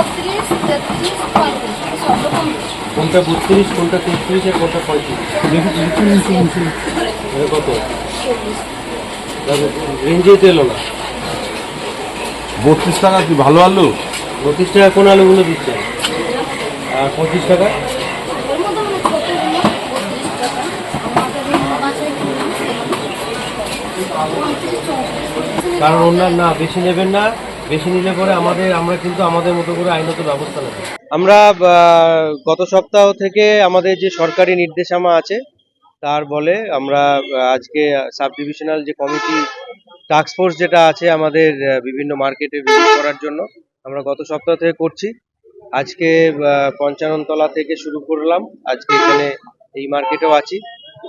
বত্রিশ তেত্রিশ পঁয়ত্রিশ। সব রকম কোনটা বত্রিশ কোনটা তেত্রিশ আর কোনটা পঁয়ত্রিশ? কত? রেঞ্জেই তো এলো না বত্রিশ টাকা কি ভালো আলু? বত্রিশ টাকা কোন আলুগুলো দিচ্ছে? আর পঁচিশ টাকা? মানে কারণ ওনার না বেশি নেবেন না। বেশি নিলে পরে আমাদের, আমরা কিন্তু আমাদের মতো করে আইনত ব্যবস্থা নেব। আমরা গত সপ্তাহ থেকে আমাদের যে সরকারি নির্দেশামা আছে, তার বলে আমরা আজকে সাব ডিভিশনাল যে কমিটি টাস্ক ফোর্স যেটা আছে আমাদের বিভিন্ন মার্কেটে ভিজিট করার জন্য, আমরা গত সপ্তাহ থেকে করছি। আজকে পঞ্চাননতলা থেকে শুরু করলাম। আজকে এখানে এই মার্কেটেও আছি।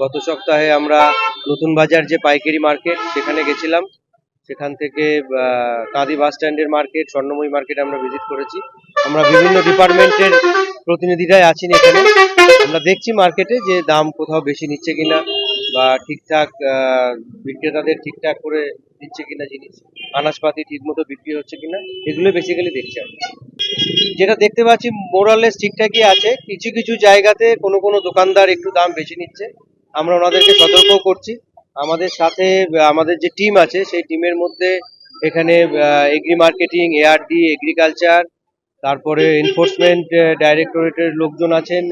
গত সপ্তাহে আমরা নতুন বাজার যে পাইকারি মার্কেট, সেখানে গেছিলাম। সেখান থেকে কাঁদি বাস স্ট্যান্ডের মার্কেট, স্বর্ণময়ী মার্কেট আমরা ভিজিট করেছি। আমরা বিভিন্ন ডিপার্টমেন্টের প্রতিনিধিরাই আছেন এখানে। আমরা দেখছি মার্কেটে যে দাম কোথাও বেশি নিচ্ছে কিনা বা ঠিকঠাক বিক্রেতাদের ঠিকঠাক করে দিচ্ছে কিনা জিনিস, আনাজপাতি ঠিক মতো বিক্রি হচ্ছে কিনা, এগুলো বেসিক্যালি দেখছি আমরা। যেটা দেখতে পাচ্ছি মোরালেস ঠিকঠাকই আছে। কিছু কিছু জায়গাতে কোনো কোনো দোকানদার একটু দাম বেশি নিচ্ছে। আমরা ওনাদেরকে সতর্ক করছি। আমাদের সাথে আমাদের যে টিম আছে, সেই টিমের মধ্যে এখানে এগ্রি মার্কেটিং এআরডি এগ্রিকালচার তারপরে এনফোর্সমেন্ট ডাইরেক্টরেটের লোকজন আছেন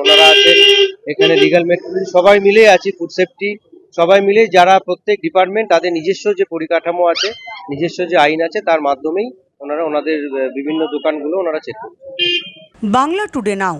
ওনারা আছেন, এখানে লিগাল মেট্রোলজি সবাই মিলে আছি ফুড সেফটি সবাই মিলে যারা প্রত্যেক ডিপার্টমেন্ট তাদের নিজস্ব যে পরিকাঠামো আছে, নিজস্ব যে আইন আছে, তার মাধ্যমেই ওনারা, ওনাদের বিভিন্ন দোকানগুলো ওনারা চেক বাংলা টুডে নাও